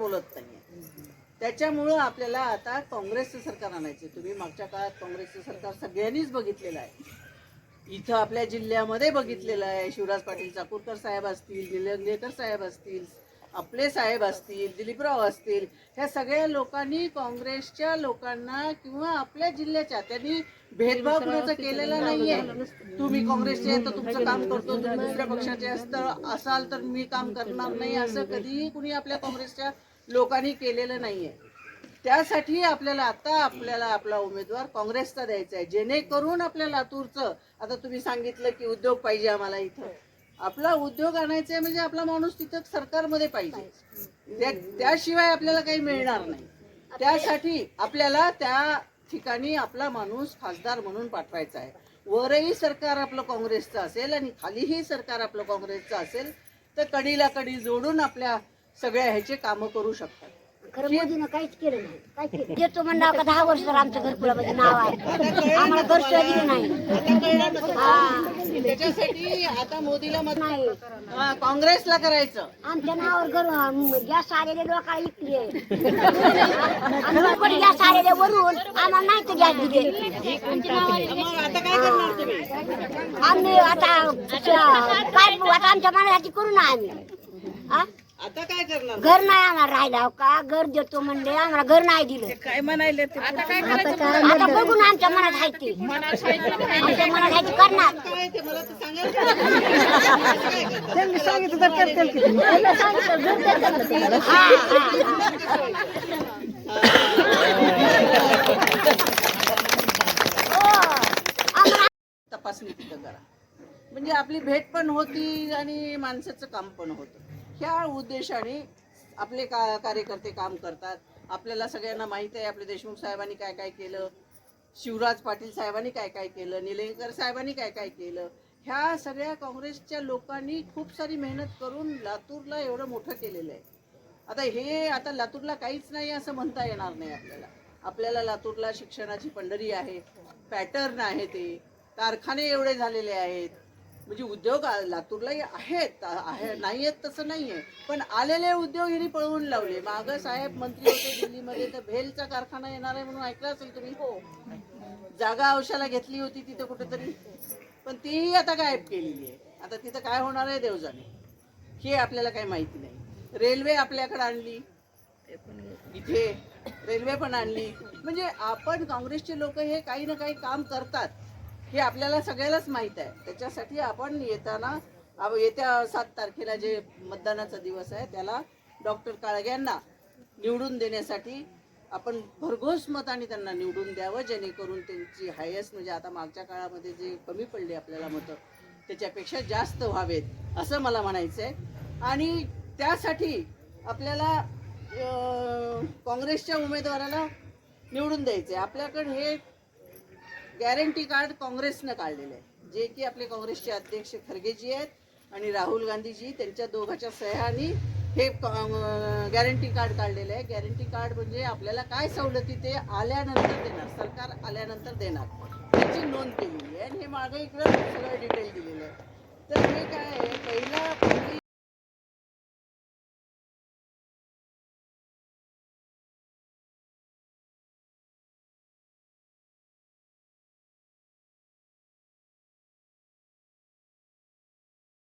बोलत नाहीये. त्याच्यामुळं आपल्याला आता काँग्रेसचं सरकार आणायचं तुम्ही मागच्या काळात काँग्रेसचं सरकार सगळ्यांनीच बघितलेलं आहे. इथं आपल्या जिल्ह्यामध्ये बघितलेलं आहे. शिवराज पाटील चाकूरकर साहेब असतील निलंगेकर साहेब असतील आपले साहेब असतील दिलीपराव असतील ह्या सगळ्या लोकांनी काँग्रेसच्या लोकांना किंवा आपल्या जिल्ह्याच्या त्यांनी भेदभाव कुणाचा केलेला नाहीये. तुम्ही काँग्रेसचे आहे तर तुमचं काम करतो तुम्ही दुसऱ्या पक्षाचे असतं असाल तर मी काम करणार नाही असं कधीही कुणी आपल्या काँग्रेसच्या लोकांनी केलेलं नाहीये. त्यासाठी आपल्याला आता आपल्याला आपला उमेदवार काँग्रेसचा द्यायचा आहे. जेणेकरून आपल्या लातूरचं आता तुम्ही सांगितलं की उद्योग पाहिजे आम्हाला इथं. आपला उद्योग आणायचा आहे म्हणजे आपला माणूस तिथं सरकारमध्ये पाहिजे. त्याशिवाय आपल्याला काही मिळणार नाही. त्यासाठी आपल्याला त्या ठिकाणी आपला माणूस खासदार म्हणून पाठवायचा आहे. वरही सरकार आपलं काँग्रेसचं असेल आणि खालीही सरकार आपलं काँग्रेसचं असेल तर कडीला कडी जोडून आपल्या सगळ्या ह्याचे कामं करू शकतात. खरं मोदीनं काहीच केलं नाही. काय केलं देतो म्हणलं का दहा वर्ष तर आमचं घरकुलामध्ये नाव आहे. आम्हाला घर सुद्धा दिलं नाही. त्याच्यासाठी आता मोदीला मत नाही. हा, काँग्रेसला करायचं. आमच्या नावावर घर गॅस आलेले लोक ऐकले घरपट गॅस आलेले वरून आम्हाला नाही तर गॅस दिले. मग आता काय करणार तुम्ही? आम्ही आता आता आमच्या मनासाठी करू ना आम्ही. हा? आता काय करणार? घर नाही आम्हाला राहिला का? घर देतो म्हणले आम्हाला घर नाही दिलं. काय म्हणाले ते आता बघून आमच्या मनात आहे ते. आमच्या मनात आहे ते करणार. काय ते मला तर सांगायला त्यांनी सांगितलं तर करतील की हा, हा, हा. हो. तपासणी तिथं करा. म्हणजे आपली भेट पण होती आणि माणसाचं काम पण होतं. ह्या उद्देशाने आपले का कार्यकर्ते काम करतात. आपल्याला सगळ्यांना माहीत आहे आपले देशमुख साहेबांनी काय काय केलं शिवराज पाटील साहेबांनी काय काय केलं निलंगेकर साहेबांनी काय काय केलं. ह्या सगळ्या काँग्रेसच्या लोकांनी खूप सारी मेहनत करून लातूरला एवढं मोठं केलेलं आहे. आता हे आता लातूरला काहीच नाही असं म्हणता येणार नाही आपल्याला. आपल्याला लातूरला शिक्षणाची पंढरी आहे पॅटर्न आहे ते. कारखाने एवढे झालेले आहेत. म्हणजे उद्योग लातूरलाही आहेत आहे नाही आहेत तसं नाही आहे पण आलेले उद्योग यांनी पळवून लावले. मागं साहेब मंत्री होते दिल्लीमध्ये तर भेलचा कारखाना येणार आहे म्हणून ऐकलं असेल तुम्ही? हो. जागा अवशाला घेतली होती तिथं कुठेतरी. पण तीही आता गायब केलेली आहे. आता तिथं काय होणार आहे देवजाने? हे आपल्याला काही माहिती नाही. रेल्वे आपल्याकडे आणली. इथे रेल्वे पण आणली. म्हणजे आपण काँग्रेसचे लोक हे काही ना काही काम करतात. हे आपल्याला सगळ्यालाच माहीत आहे. त्याच्यासाठी आपण येताना येत्या सात तारखेला जे मतदानाचा दिवस आहे त्याला डॉक्टर काळग्यांना निवडून देण्यासाठी आपण भरघोस मताने त्यांना निवडून द्यावं जेणेकरून त्यांची हायेस्ट म्हणजे आता मागच्या काळामध्ये जे कमी पडले आपल्याला मतं त्याच्यापेक्षा जास्त व्हावेत असं मला म्हणायचं आहे आणि त्यासाठी आपल्याला काँग्रेसच्या उमेदवाराला निवडून द्यायचं आहे आपल्याकडे हे गॅरंटी कार्ड काँग्रेसनं काढलेलं आहे. जे की आपले काँग्रेसचे अध्यक्ष खरगेजी आहेत आणि राहुल गांधीजी त्यांच्या दोघांच्या सह्यानी हे गॅरंटी कार्ड काढलेलं आहे. गॅरंटी कार्ड म्हणजे आपल्याला काय सवलती ते आल्यानंतर देणार सरकार आल्यानंतर देणार. त्याची नोंद केलेली आहे आणि हे मागे इकडं सगळं डिटेल दिलेलं आहे. तर हे